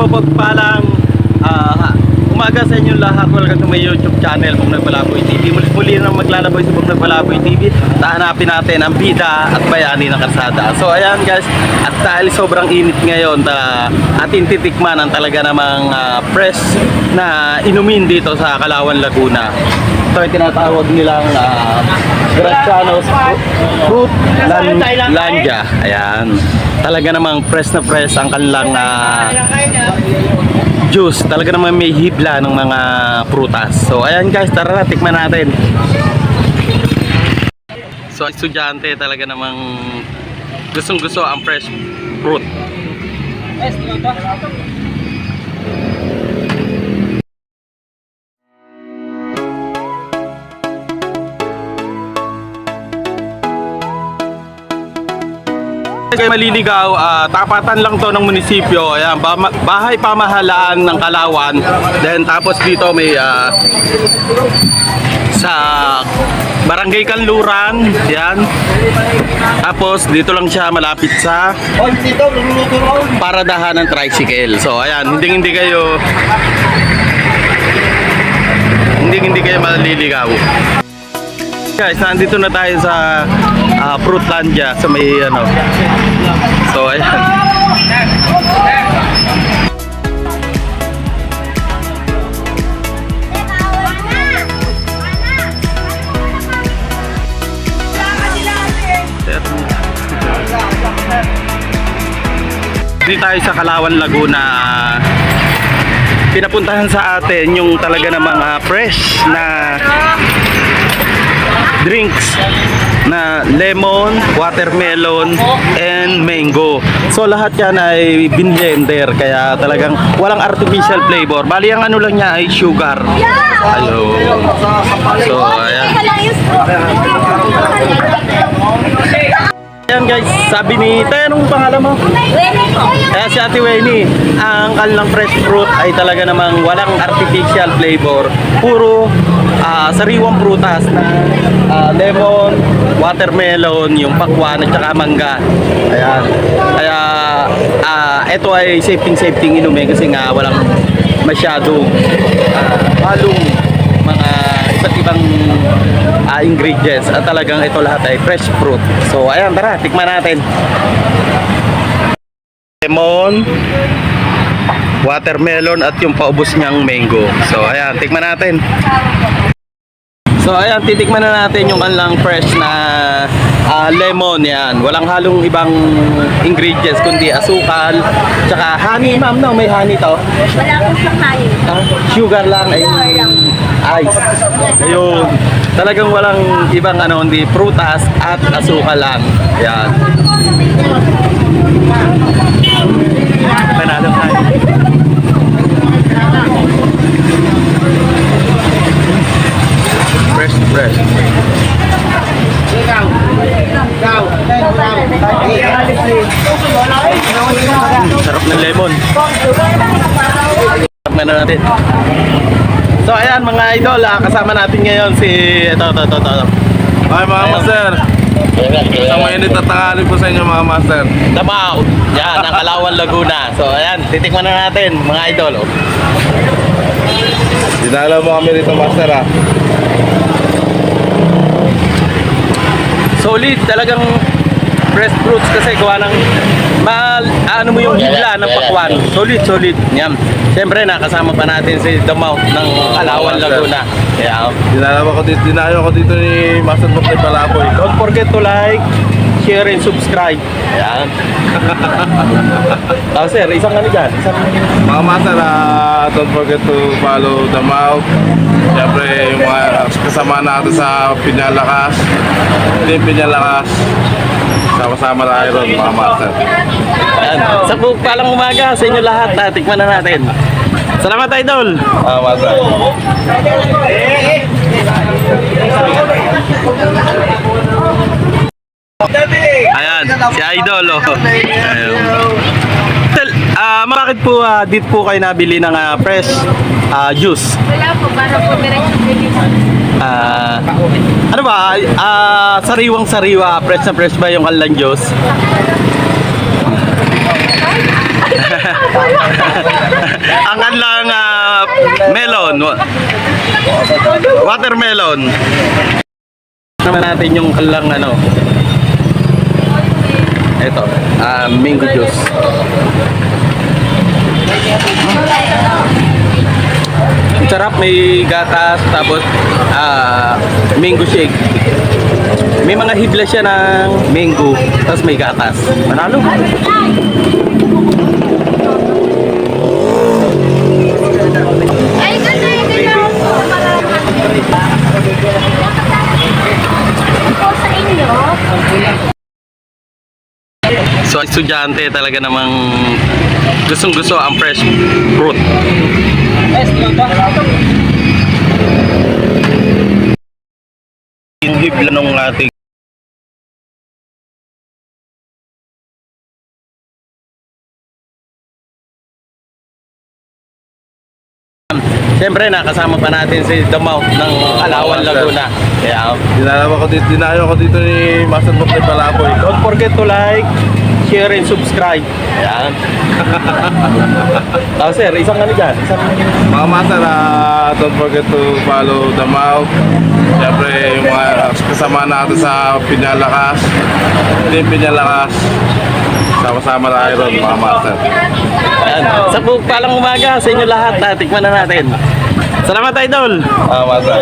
mapagpalang ah, umaga sa inyo lahat. Welcome to my YouTube channel, Bong Nagpalaboy TV. Muli-muli na maglalaboy sa Bong Nagpalaboy TV. Tahanapin natin ang bida at bayani ng karsada. So ayan guys, at dahil sobrang init ngayon, ta, atin titikman ang talaga namang ah, fresh na inumin dito sa Kalawan, Laguna. Ito ay tinatawag nilang uh, Gracianos Fruit Lan Lanja. Ayan. Talaga namang fresh na fresh ang kanilang ah, juice. Talaga naman may hibla ng mga prutas. So ayan guys, tara na, tikman natin. So estudyante talaga namang gustong gusto ang fresh fruit. Kaya maliligaw, ah, tapatan lang to ng munisipyo. Ayan, ba- bahay pamahalaan ng Kalawan. Then tapos dito may ah, sa Barangay Kanluran, yan. Tapos dito lang siya malapit sa paradahan ng tricycle. So ayan, hindi hindi kayo hindi hindi kayo maliligaw. Guys, nandito na tayo sa uh, Fruitlandia sa may ano. So ayan. Dito tayo sa Kalawan, Laguna. Pinapuntahan sa atin yung talaga ng mga fresh na drinks na lemon, watermelon, and mango. So lahat yan ay binlender kaya talagang walang artificial flavor. Bali ang ano lang niya ay sugar. Ayun. So ayan. Ayan guys, sabi ni, tayo anong pangalan mo? Kaya si Ate Wenny, ang kanilang fresh fruit ay talaga namang walang artificial flavor. Puro ah, sariwang prutas na ah, lemon, watermelon, yung pakwan at saka mangga. Ayan. Kaya ah, ito ay safety-safety inumin kasi nga walang masyadong ah, halong mga iba't ibang ah, ingredients at talagang ito lahat ay fresh fruit. So ayan, tara, tikman natin lemon, watermelon at yung paubos niyang mango. So ayan, tikman natin. So ayan, titikman na natin yung kanilang fresh na ah, lemon yan. Walang halong ibang ingredients kundi asukal, tsaka honey, ma'am, no, may honey to. Wala akong sakay. Ah, sugar lang ay ice. Ayun. Talagang walang ibang ano, hindi prutas at asukal lang. Ayan. Panalo tayo. Fresh, fresh. Sarap ng lemon. Sarap na natin. So ayan mga idol, ah, kasama natin ngayon si ito ito ito ito. Ay mga Ayun. master, sa mainit at tanghali po sa inyo mga master. Damao. Yan, ang Kalawan Laguna. So ayan, titikman na natin mga idol. Oh. Dinala mo kami rito master ah. Solid, talagang fresh fruits kasi gawa ng mal, ano mo yung hibla ng pakwan. Solid, solid. Yan. Siyempre nakasama pa natin si Damao ng Kalawan Laguna. Kaya oh. Dinala mo ko dito, dinayo ko dito ni Master Bob Palaboy. Don't forget to like, share, and subscribe. Ayan. oh, sir, isang ano dyan? Isang... Mga master, ah, don't forget to follow the mouth. Siyempre, yung mga kasama natin sa Pinyalakas. Team Pinyalakas. Sama-sama tayo ron mga master. Ayan. Sa palang umaga sa inyo lahat, ha, tikman na natin. Salamat, Idol! Ah, master. Ayan, si Idol, oh. Ayan. Bakit po ah, dito po kayo nabili ng ah, fresh ah, juice? Wala po, para po diretso. Ah, ano ba? Ah, sariwang sariwa, fresh na fresh ba yung kanilang juice? Ang lang ah, melon. wa- Watermelon. Naman natin yung kalang ano. Ito, ah, mango juice. Ang sarap, may gatas, tapos ah, mango shake. May mga hibla siya ng mango, tapos may gatas. Manalo. Ay, ganda, ganda. Ito sa inyo. So, estudyante talaga namang gustong gusto ang fresh fruit. Yung hibla ng ating Siyempre, nakasama pa natin si Damaw ng Alawan, Laguna. Kaya, Dinalawa ko dito, dinayo ko dito ni Master Bob Palaboy. don't forget to like, share, and subscribe. Ayan. Ah, sir, isang ano dyan? Isang Mga master, ah, don't forget to follow the mouth. Siyempre, yung mga kasama natin sa Pinyalakas. Team Pinyalakas. Sama-sama tayo ron, mga master. Ayan. Sa palang umaga sa inyo lahat, ah, tikman na natin. Salamat, Idol! Mga master.